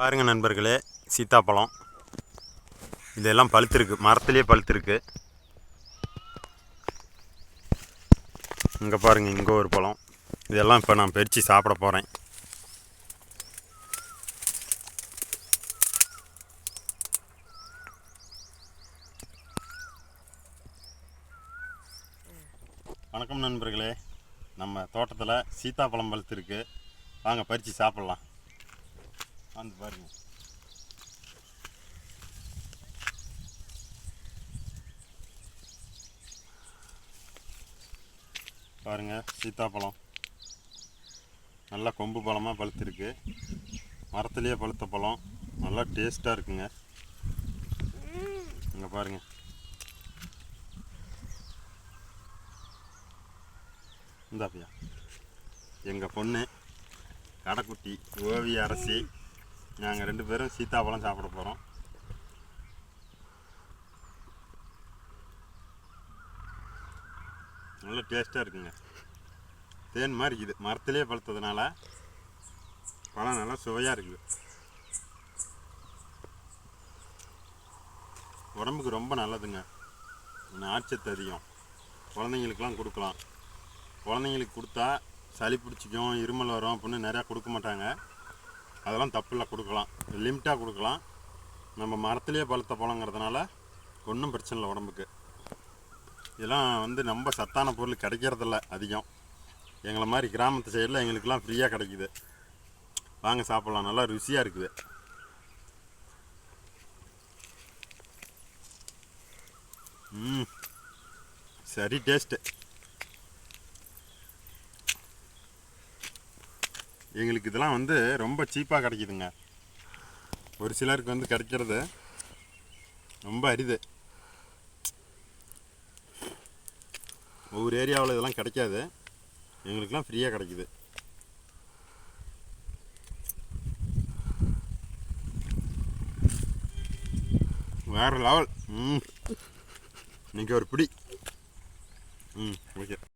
பாருங்க நண்பர்களே சீத்தாப்பழம். இதெல்லாம் பழுத்திருக்கு மரத்துலேயே பழுத்திருக்கு. இங்கே பாருங்கள் இங்கே ஒரு பழம். இதெல்லாம் இப்போ நான் பறித்து சாப்பிட போகிறேன் வணக்கம் நண்பர்களே. நம்ம தோட்டத்தில் சீத்தாப்பழம் பழுத்திருக்கு. வாங்க பறித்து சாப்பிட்லாம். வந்து பாருங்க பாருங்க சீத்தாப்பழம். நல்லா கொம்பு பழமாக பழுத்திருக்கு. மரத்துலேயே பழுத்த பழம். நல்லா டேஸ்ட்டாக இருக்குங்க. இங்கே பாருங்க. இந்தாப்பியா எங்கள் பொண்ணு கடைக்குட்டி ஓவிய அரசி நாங்கள் ரெண்டு பேரும் சீத்தாப்பழம் சாப்பிட போகிறோம் நல்ல டேஸ்ட்டாக இருக்குங்க. தேன் மாதிரி இருக்குது. மரத்துலேயே பழுத்ததுனால பழம் நல்லா சுவையாக இருக்குது. உடம்புக்கு ரொம்ப நல்லதுங்க. நார்ச்சத்து அதிகம். குழந்தைங்களுக்கெலாம் கொடுக்கலாம். குழந்தைங்களுக்கு கொடுத்தா சளி பிடிச்சிக்கும் இருமல் வரும் அப்படின்னு நிறையா கொடுக்க மாட்டாங்க. அதெல்லாம் தப்பில் கொடுக்கலாம். லிமிட்டாக கொடுக்கலாம். நம்ம மரத்துலேயே பழுத்த பழங்கிறதுனால ஒன்றும் பிரச்சனை இல்லை உடம்புக்கு. இதெல்லாம் வந்து ரொம்ப சத்தான பொருள் கிடைக்கிறதில்ல அதிகம். எங்களை மாதிரி கிராமத்து சைடில் எங்களுக்கெல்லாம் ஃப்ரீயாக கிடைக்குது. வாங்க சாப்பிட்லாம். நல்லா ருசியாக இருக்குது. ம். சரி டேஸ்ட்டு எங்களுக்கு இதெல்லாம் வந்து ரொம்ப சீப்பாக கிடைக்குதுங்க. ஒரு சிலருக்கு வந்து கிடைக்கிறது ரொம்ப அரிது. ஒவ்வொரு ஏரியாவில் இதெல்லாம் கிடைக்காது. எங்களுக்கெலாம் ஃப்ரீயாக கிடைக்குது. வேறு லெவல் ம். இன்றைக்கி ஒரு பிடி. ம் ஓகே